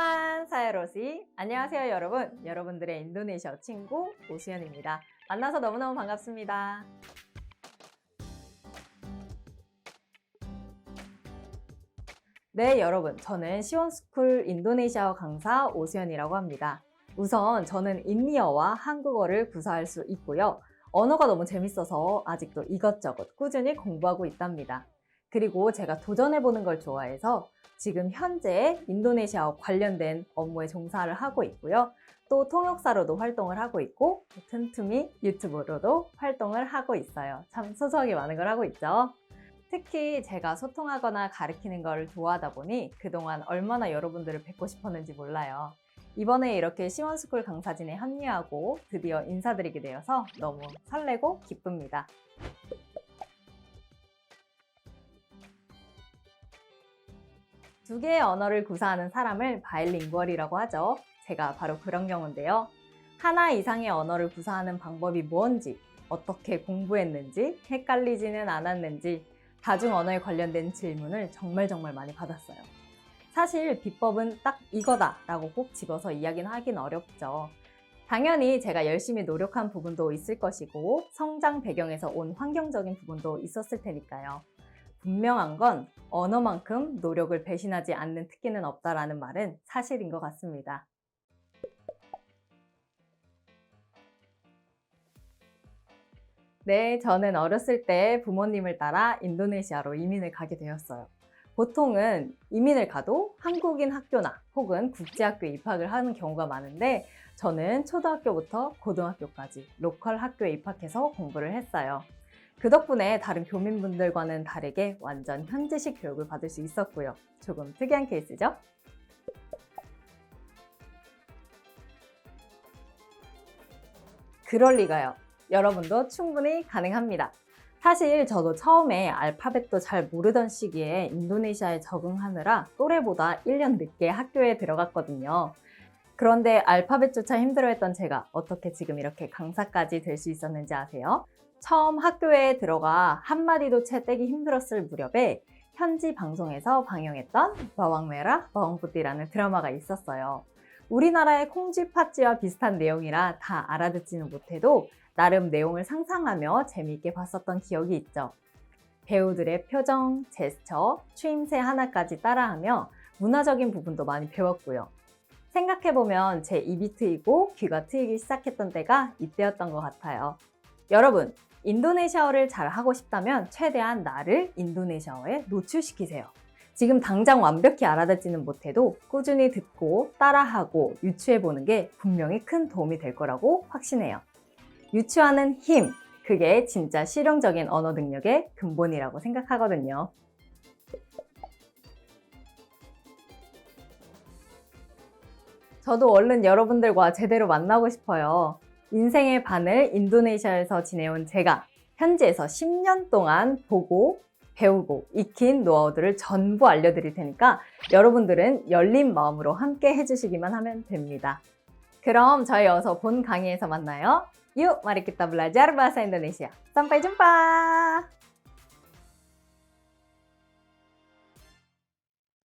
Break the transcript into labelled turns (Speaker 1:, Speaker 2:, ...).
Speaker 1: teman-teman, saya 로시. 안녕하세요, 여러분. 여러분들의 인도네시아 친구 오수연입니다. 만나서 너무너무 반갑습니다. 네, 여러분. 저는 시원스쿨 인도네시아어 강사 오수연이라고 합니다. 우선 저는 인미어와 한국어를 구사할 수 있고요. 언어가 너무 재밌어서 아직도 이것저것 꾸준히 공부하고 있답니다. 그리고 제가 도전해보는 걸 좋아해서 지금 현재 인도네시아와 관련된 업무에 종사를 하고 있고요. 또 통역사로도 활동을 하고 있고 틈틈이 유튜브로도 활동을 하고 있어요. 참 소소하게 많은 걸 하고 있죠. 특히 제가 소통하거나 가르치는 걸 좋아하다 보니 그동안 얼마나 여러분들을 뵙고 싶었는지 몰라요. 이번에 이렇게 시원스쿨 강사진에 합류하고 드디어 인사드리게 되어서 너무 설레고 기쁩니다. 두 개의 언어를 구사하는 사람을 바일링구얼이라고 하죠. 제가 바로 그런 경우인데요. 하나 이상의 언어를 구사하는 방법이 뭔지, 어떻게 공부했는지, 헷갈리지는 않았는지, 다중 언어에 관련된 질문을 정말 정말 많이 받았어요. 사실 비법은 딱 이거다 라고 꼭 집어서 이야기는 하긴 어렵죠. 당연히 제가 열심히 노력한 부분도 있을 것이고 성장 배경에서 온 환경적인 부분도 있었을 테니까요. 분명한 건 언어만큼 노력을 배신하지 않는 특기는 없다라는 말은 사실인 것 같습니다. 네, 저는 어렸을 때 부모님을 따라 인도네시아로 이민을 가게 되었어요. 보통은 이민을 가도 한국인 학교나 혹은 국제학교에 입학을 하는 경우가 많은데 저는 초등학교부터 고등학교까지 로컬 학교에 입학해서 공부를 했어요. 그 덕분에 다른 교민분들과는 다르게 완전 현지식 교육을 받을 수 있었고요. 조금 특이한 케이스죠? 그럴 리가요. 여러분도 충분히 가능합니다. 사실 저도 처음에 알파벳도 잘 모르던 시기에 인도네시아에 적응하느라 또래보다 1년 늦게 학교에 들어갔거든요. 그런데 알파벳조차 힘들어했던 제가 어떻게 지금 이렇게 강사까지 될 수 있었는지 아세요? 처음 학교에 들어가 한마디도 채 떼기 힘들었을 무렵에 현지 방송에서 방영했던 바왕메라 바왕푸띠라는 드라마가 있었어요. 우리나라의 콩쥐 팥쥐와 비슷한 내용이라 다 알아듣지는 못해도 나름 내용을 상상하며 재미있게 봤었던 기억이 있죠. 배우들의 표정, 제스처, 추임새 하나까지 따라하며 문화적인 부분도 많이 배웠고요. 생각해보면 제 입이 트이고 귀가 트이기 시작했던 때가 이때였던 것 같아요. 여러분, 인도네시아어를 잘 하고 싶다면 최대한 나를 인도네시아어에 노출시키세요. 지금 당장 완벽히 알아듣지는 못해도 꾸준히 듣고 따라하고 유추해보는 게 분명히 큰 도움이 될 거라고 확신해요. 유추하는 힘, 그게 진짜 실용적인 언어 능력의 근본이라고 생각하거든요. 저도 얼른 여러분들과 제대로 만나고 싶어요. 인생의 반을 인도네시아에서 지내온 제가 현지에서 10년 동안 보고 배우고 익힌 노하우들을 전부 알려드릴 테니까 여러분들은 열린 마음으로 함께 해주시기만 하면 됩니다. 그럼 저희 어서 본 강의에서 만나요. Kita belajar bahasa Indonesia. Sampai jumpa!